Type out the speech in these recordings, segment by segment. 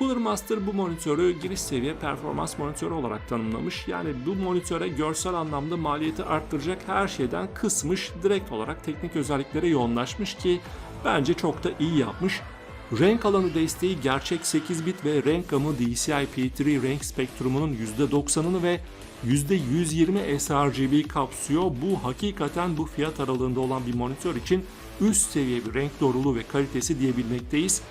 Cooler Master bu monitörü giriş seviye performans monitörü olarak tanımlamış. Yani bu monitöre görsel anlamda maliyeti arttıracak her şeyden kısmış, direkt olarak teknik özelliklere yoğunlaşmış ki bence çok da iyi yapmış. Renk alanı desteği gerçek 8 bit ve renk gamı DCI-P3 renk spektrumunun %90'ını ve %120 sRGB kapsıyor. Bu hakikaten bu fiyat aralığında olan bir monitör için üst seviye bir renk doğruluğu ve kalitesi diyebilmekteyiz.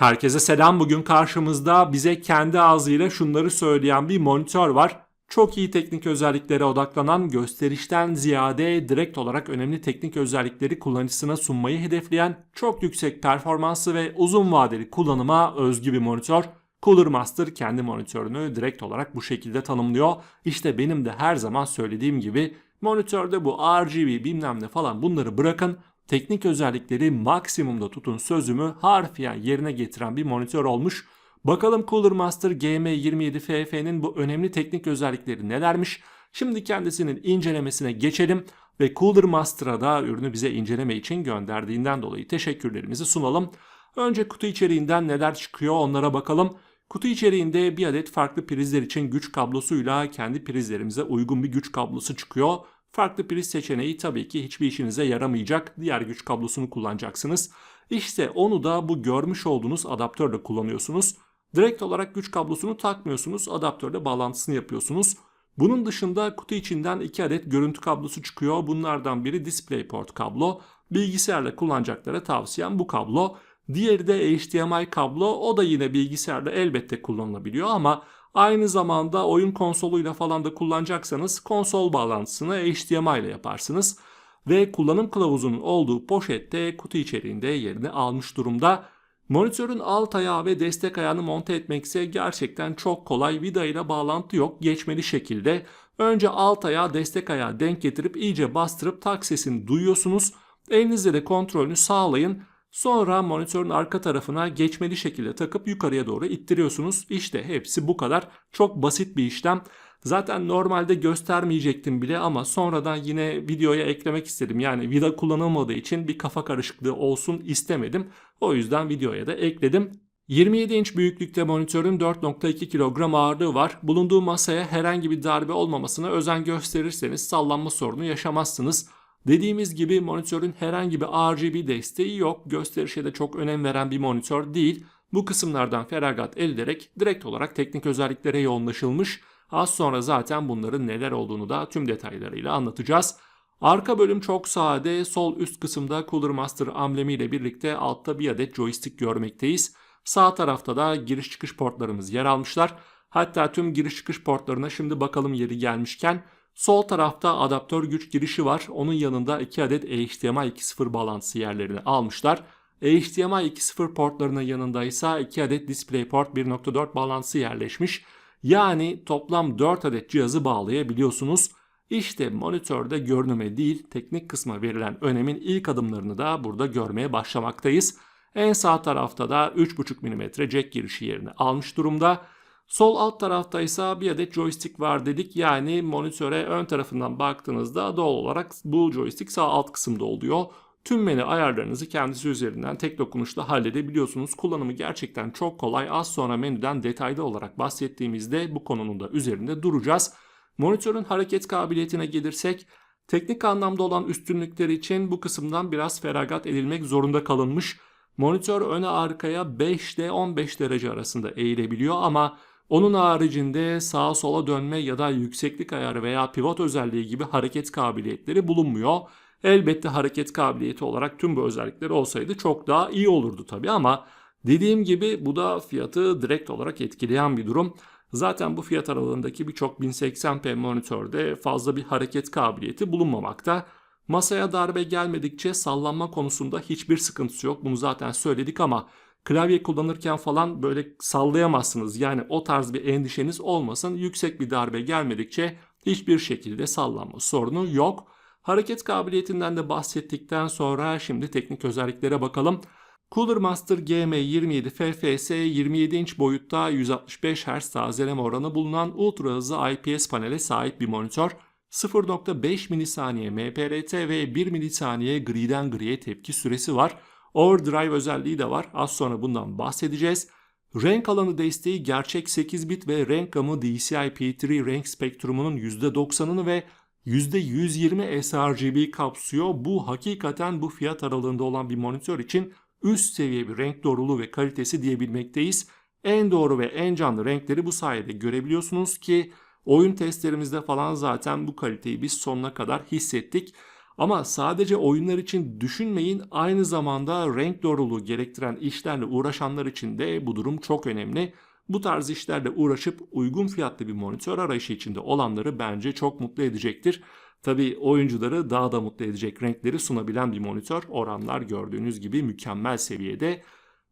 Herkese selam. Bugün karşımızda bize kendi ağzıyla şunları söyleyen bir monitör var. Çok iyi teknik özelliklere odaklanan, gösterişten ziyade direkt olarak önemli teknik özellikleri kullanıcısına sunmayı hedefleyen, çok yüksek performansı ve uzun vadeli kullanıma özgü bir monitör. Cooler Master kendi monitörünü direkt olarak bu şekilde tanımlıyor. İşte benim de her zaman söylediğim gibi monitörde bu RGB bilmem ne falan bunları bırakın teknik özellikleri maksimumda tutun sözümü harfiyen yerine getiren bir monitör olmuş. Bakalım Cooler Master GM27FF'nin bu önemli teknik özellikleri nelermiş? Şimdi kendisinin incelemesine geçelim ve Cooler Master'a da ürünü bize inceleme için gönderdiğinden dolayı teşekkürlerimizi sunalım. Önce kutu içeriğinden neler çıkıyor onlara bakalım. Kutu içeriğinde bir adet farklı prizler için güç kablosuyla kendi prizlerimize uygun bir güç kablosu çıkıyor. Farklı priz seçeneği tabii ki hiçbir işinize yaramayacak. Diğer güç kablosunu kullanacaksınız. İşte onu da bu görmüş olduğunuz adaptörle kullanıyorsunuz. Direkt olarak güç kablosunu takmıyorsunuz. Adaptörle bağlantısını yapıyorsunuz. Bunun dışında kutu içinden 2 adet görüntü kablosu çıkıyor. Bunlardan biri DisplayPort kablo. Bilgisayarla kullanacaklara tavsiyem bu kablo. Diğeri de HDMI kablo. O da yine bilgisayarla elbette kullanılabiliyor ama Aynı zamanda oyun konsoluyla falan da kullanacaksanız konsol bağlantısını HDMI ile yaparsınız. Ve kullanım kılavuzunun olduğu poşette kutu içeriğinde yerini almış durumda. Monitörün alt ayağı ve destek ayağını monte etmek ise gerçekten çok kolay. Vida ile bağlantı yok. Geçmeli şekilde. Önce alt ayağı destek ayağı denk getirip iyice bastırıp tak sesini duyuyorsunuz. Elinizle de kontrolünü sağlayın. Sonra monitörün arka tarafına geçmeli şekilde takıp yukarıya doğru ittiriyorsunuz. İşte hepsi bu kadar. Çok basit bir işlem. Zaten normalde göstermeyecektim bile ama sonradan yine videoya eklemek istedim. Yani vida kullanılmadığı için bir kafa karışıklığı olsun istemedim. O yüzden videoya da ekledim. 27 inç büyüklükte monitörün 4.2 kilogram ağırlığı var. Bulunduğu masaya herhangi bir darbe olmamasına özen gösterirseniz sallanma sorunu yaşamazsınız. Dediğimiz gibi monitörün herhangi bir RGB desteği yok. Gösterişe de çok önem veren bir monitör değil. Bu kısımlardan feragat edilerek direkt olarak teknik özelliklere yoğunlaşılmış. Az sonra zaten bunların neler olduğunu da tüm detaylarıyla anlatacağız. Arka bölüm çok sade. Sol üst kısımda Cooler Master amblemi ile birlikte altta bir adet joystick görmekteyiz. Sağ tarafta da giriş çıkış portlarımız yer almışlar. Hatta tüm giriş çıkış portlarına şimdi bakalım yeri gelmişken Sol tarafta adaptör güç girişi var. Onun yanında 2 adet HDMI 2.0 bağlantısı yerlerini almışlar. HDMI 2.0 portlarının yanında ise 2 adet DisplayPort 1.4 bağlantısı yerleşmiş. Yani toplam 4 adet cihazı bağlayabiliyorsunuz. İşte monitörde görünüme değil teknik kısma verilen önemin ilk adımlarını da burada görmeye başlamaktayız. En sağ tarafta da 3.5 mm jack girişi yerini almış durumda. Sol alt tarafta ise bir adet joystick var dedik. Yani monitöre ön tarafından baktığınızda doğal olarak bu joystick sağ alt kısımda oluyor. Tüm menü ayarlarınızı kendisi üzerinden tek dokunuşla halledebiliyorsunuz. Kullanımı gerçekten çok kolay. Az sonra menüden detaylı olarak bahsettiğimizde bu konunun da üzerinde duracağız. Monitörün hareket kabiliyetine gelirsek teknik anlamda olan üstünlükleri için bu kısımdan biraz feragat edilmek zorunda kalınmış. Monitör öne arkaya 5 ile 15 derece arasında eğilebiliyor ama onun haricinde sağa sola dönme ya da yükseklik ayarı veya pivot özelliği gibi hareket kabiliyetleri bulunmuyor. Elbette hareket kabiliyeti olarak tüm bu özellikleri olsaydı çok daha iyi olurdu tabi ama dediğim gibi bu da fiyatı direkt olarak etkileyen bir durum. Zaten bu fiyat aralığındaki birçok 1080p monitörde fazla bir hareket kabiliyeti bulunmamakta. Masaya darbe gelmedikçe sallanma konusunda hiçbir sıkıntısı yok. Bunu zaten söyledik ama klavye kullanırken falan böyle sallayamazsınız. Yani o tarz bir endişeniz olmasın. Yüksek bir darbe gelmedikçe hiçbir şekilde sallanma sorunu yok. Hareket kabiliyetinden de bahsettikten sonra şimdi teknik özelliklere bakalım. Cooler Master GM27 FFS 27 inç boyutta 165 Hz tazeleme oranı bulunan ultra hızlı IPS panele sahip bir monitör. 0.5 milisaniye MPRT ve 1 milisaniye griden griye tepki süresi var. Overdrive özelliği de var. Az sonra bundan bahsedeceğiz. Renk alanı desteği gerçek 8 bit ve renk gamı DCI-P3 renk spektrumunun %90'ını ve %120 sRGB kapsıyor. Bu hakikaten bu fiyat aralığında olan bir monitör için üst seviye bir renk doğruluğu ve kalitesi diyebilmekteyiz. En doğru ve en canlı renkleri bu sayede görebiliyorsunuz ki oyun testlerimizde falan zaten bu kaliteyi biz sonuna kadar hissettik. Ama sadece oyunlar için düşünmeyin aynı zamanda renk doğruluğu gerektiren işlerle uğraşanlar için de bu durum çok önemli. Bu tarz işlerle uğraşıp uygun fiyatlı bir monitör arayışı içinde olanları bence çok mutlu edecektir. Tabi oyuncuları daha da mutlu edecek renkleri sunabilen bir monitör. Oranlar gördüğünüz gibi mükemmel seviyede.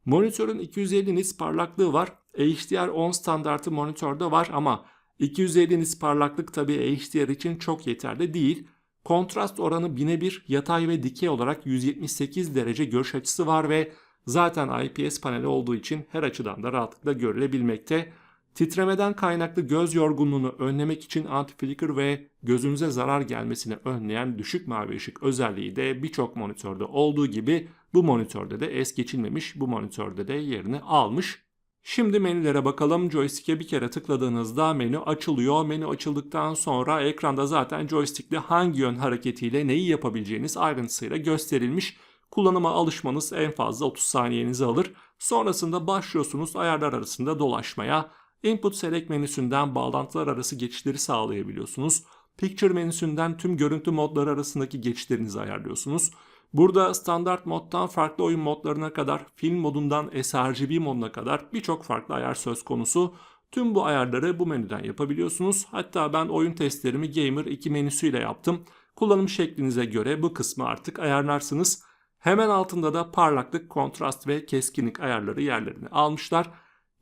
Monitörün 250 nits parlaklığı var. HDR10 standartı monitörde var ama 250 nits parlaklık tabi HDR için çok yeterli değil. Kontrast oranı bine bir yatay ve dikey olarak 178 derece görüş açısı var ve zaten IPS paneli olduğu için her açıdan da rahatlıkla görülebilmekte. Titremeden kaynaklı göz yorgunluğunu önlemek için anti-flicker ve gözünüze zarar gelmesini önleyen düşük mavi ışık özelliği de birçok monitörde olduğu gibi bu monitörde de es geçilmemiş, bu monitörde de yerini almış. Şimdi menülere bakalım. Joystick'e bir kere tıkladığınızda menü açılıyor. Menü açıldıktan sonra ekranda zaten joystick'le hangi yön hareketiyle neyi yapabileceğiniz ayrıntısıyla gösterilmiş. Kullanıma alışmanız en fazla 30 saniyenizi alır. Sonrasında başlıyorsunuz ayarlar arasında dolaşmaya. Input Select menüsünden bağlantılar arası geçişleri sağlayabiliyorsunuz. Picture menüsünden tüm görüntü modları arasındaki geçişlerinizi ayarlıyorsunuz. Burada standart moddan farklı oyun modlarına kadar, film modundan sRGB moduna kadar birçok farklı ayar söz konusu. Tüm bu ayarları bu menüden yapabiliyorsunuz. Hatta ben oyun testlerimi Gamer 2 menüsüyle yaptım. Kullanım şeklinize göre bu kısmı artık ayarlarsınız. Hemen altında da parlaklık, kontrast ve keskinlik ayarları yerlerini almışlar.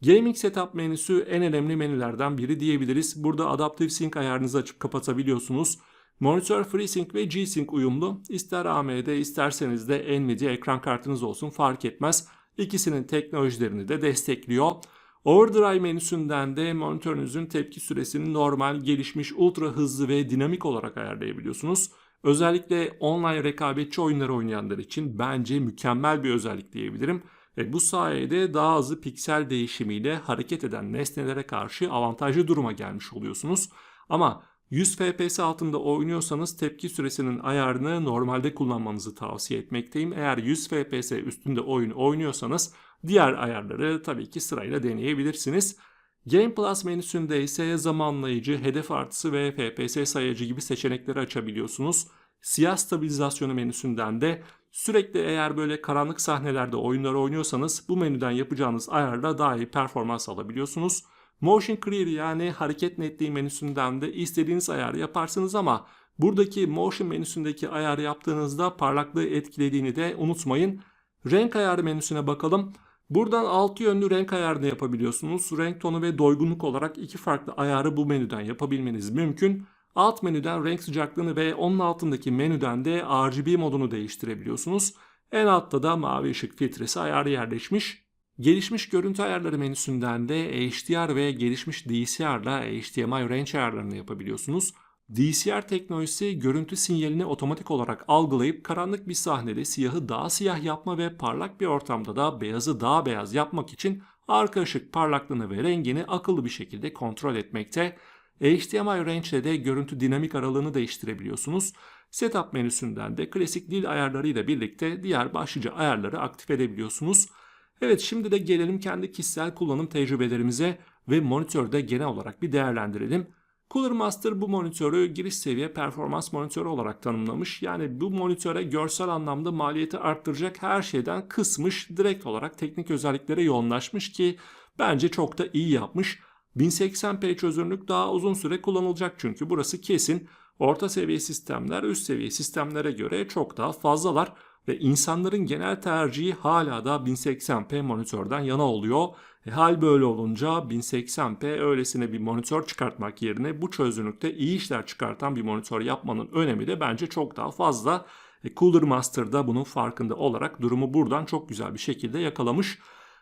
Gaming Setup menüsü en önemli menülerden biri diyebiliriz. Burada Adaptive Sync ayarınızı açıp kapatabiliyorsunuz. Monitör FreeSync ve G-Sync uyumlu. İster AMD isterseniz de Nvidia ekran kartınız olsun fark etmez. İkisinin teknolojilerini de destekliyor. Overdrive menüsünden de monitörünüzün tepki süresini normal, gelişmiş, ultra hızlı ve dinamik olarak ayarlayabiliyorsunuz. Özellikle online rekabetçi oyunları oynayanlar için bence mükemmel bir özellik diyebilirim. Ve bu sayede daha hızlı piksel değişimiyle hareket eden nesnelere karşı avantajlı duruma gelmiş oluyorsunuz. Ama 100 FPS altında oynuyorsanız tepki süresinin ayarını normalde kullanmanızı tavsiye etmekteyim. Eğer 100 FPS üstünde oyun oynuyorsanız diğer ayarları tabii ki sırayla deneyebilirsiniz. Game Plus menüsünde ise zamanlayıcı, hedef artısı ve FPS sayacı gibi seçenekleri açabiliyorsunuz. Siyah stabilizasyonu menüsünden de sürekli eğer böyle karanlık sahnelerde oyunlar oynuyorsanız bu menüden yapacağınız ayarla daha iyi performans alabiliyorsunuz. Motion Clear yani hareket netliği menüsünden de istediğiniz ayarı yaparsınız ama buradaki Motion menüsündeki ayarı yaptığınızda parlaklığı etkilediğini de unutmayın. Renk ayarı menüsüne bakalım. Buradan altı yönlü renk ayarını yapabiliyorsunuz. Renk tonu ve doygunluk olarak iki farklı ayarı bu menüden yapabilmeniz mümkün. Alt menüden renk sıcaklığını ve onun altındaki menüden de RGB modunu değiştirebiliyorsunuz. En altta da mavi ışık filtresi ayarı yerleşmiş. Gelişmiş görüntü ayarları menüsünden de HDR ve gelişmiş DCR ile HDMI range ayarlarını yapabiliyorsunuz. DCR teknolojisi görüntü sinyalini otomatik olarak algılayıp karanlık bir sahnede siyahı daha siyah yapma ve parlak bir ortamda da beyazı daha beyaz yapmak için arka ışık parlaklığını ve rengini akıllı bir şekilde kontrol etmekte. HDMI range ile de görüntü dinamik aralığını değiştirebiliyorsunuz. Setup menüsünden de klasik dil ayarlarıyla birlikte diğer başlıca ayarları aktif edebiliyorsunuz. Evet şimdi de gelelim kendi kişisel kullanım tecrübelerimize ve monitörde genel olarak bir değerlendirelim. Cooler Master bu monitörü giriş seviye performans monitörü olarak tanımlamış. Yani bu monitöre görsel anlamda maliyeti arttıracak her şeyden kısmış, direkt olarak teknik özelliklere yoğunlaşmış ki bence çok da iyi yapmış. 1080p çözünürlük daha uzun süre kullanılacak çünkü burası kesin. Orta seviye sistemler üst seviye sistemlere göre çok daha fazlalar ve insanların genel tercihi hala da 1080p monitörden yana oluyor. E, hal böyle olunca 1080p öylesine bir monitör çıkartmak yerine bu çözünürlükte iyi işler çıkartan bir monitör yapmanın önemi de bence çok daha fazla. E, Cooler Master da bunun farkında olarak durumu buradan çok güzel bir şekilde yakalamış.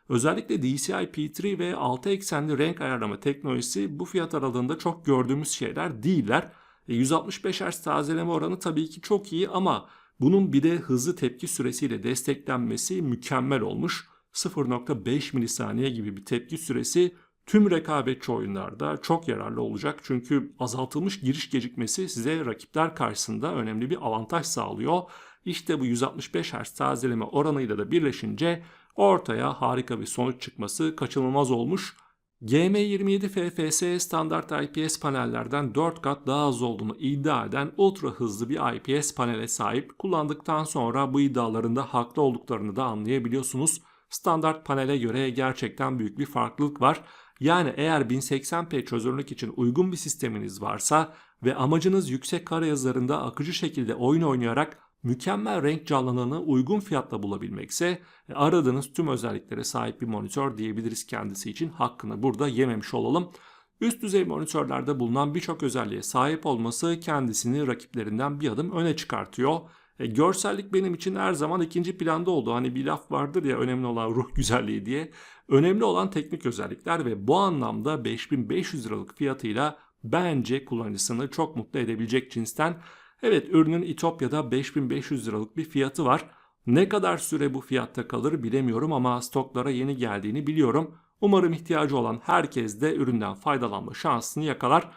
Özellikle DCI P3 ve 6 eksenli renk ayarlama teknolojisi bu fiyat aralığında çok gördüğümüz şeyler değiller. E, 165 Hz tazeleme oranı tabii ki çok iyi ama bunun bir de hızlı tepki süresiyle desteklenmesi mükemmel olmuş. 0.5 milisaniye gibi bir tepki süresi tüm rekabetçi oyunlarda çok yararlı olacak. Çünkü azaltılmış giriş gecikmesi size rakipler karşısında önemli bir avantaj sağlıyor. İşte bu 165 Hz tazeleme oranıyla da birleşince ortaya harika bir sonuç çıkması kaçınılmaz olmuş. GM27 FFS standart IPS panellerden 4 kat daha az olduğunu iddia eden ultra hızlı bir IPS panele sahip. Kullandıktan sonra bu iddialarında haklı olduklarını da anlayabiliyorsunuz. Standart panele göre gerçekten büyük bir farklılık var. Yani eğer 1080p çözünürlük için uygun bir sisteminiz varsa ve amacınız yüksek kare yazılarında akıcı şekilde oyun oynayarak mükemmel renk canlılığını uygun fiyatla bulabilmekse e, aradığınız tüm özelliklere sahip bir monitör diyebiliriz kendisi için. Hakkını burada yememiş olalım. Üst düzey monitörlerde bulunan birçok özelliğe sahip olması kendisini rakiplerinden bir adım öne çıkartıyor. E, görsellik benim için her zaman ikinci planda oldu. Hani bir laf vardır ya önemli olan ruh güzelliği diye. Önemli olan teknik özellikler ve bu anlamda 5500 liralık fiyatıyla bence kullanıcısını çok mutlu edebilecek cinsten. Evet ürünün İtopya'da 5500 liralık bir fiyatı var. Ne kadar süre bu fiyatta kalır bilemiyorum ama stoklara yeni geldiğini biliyorum. Umarım ihtiyacı olan herkes de üründen faydalanma şansını yakalar.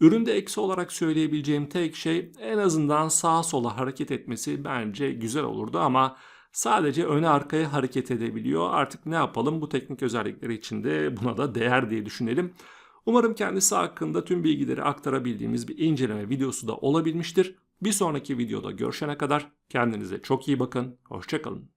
Üründe eksi olarak söyleyebileceğim tek şey en azından sağa sola hareket etmesi bence güzel olurdu ama sadece öne arkaya hareket edebiliyor. Artık ne yapalım bu teknik özellikleri içinde buna da değer diye düşünelim. Umarım kendisi hakkında tüm bilgileri aktarabildiğimiz bir inceleme videosu da olabilmiştir. Bir sonraki videoda görüşene kadar kendinize çok iyi bakın. Hoşçakalın.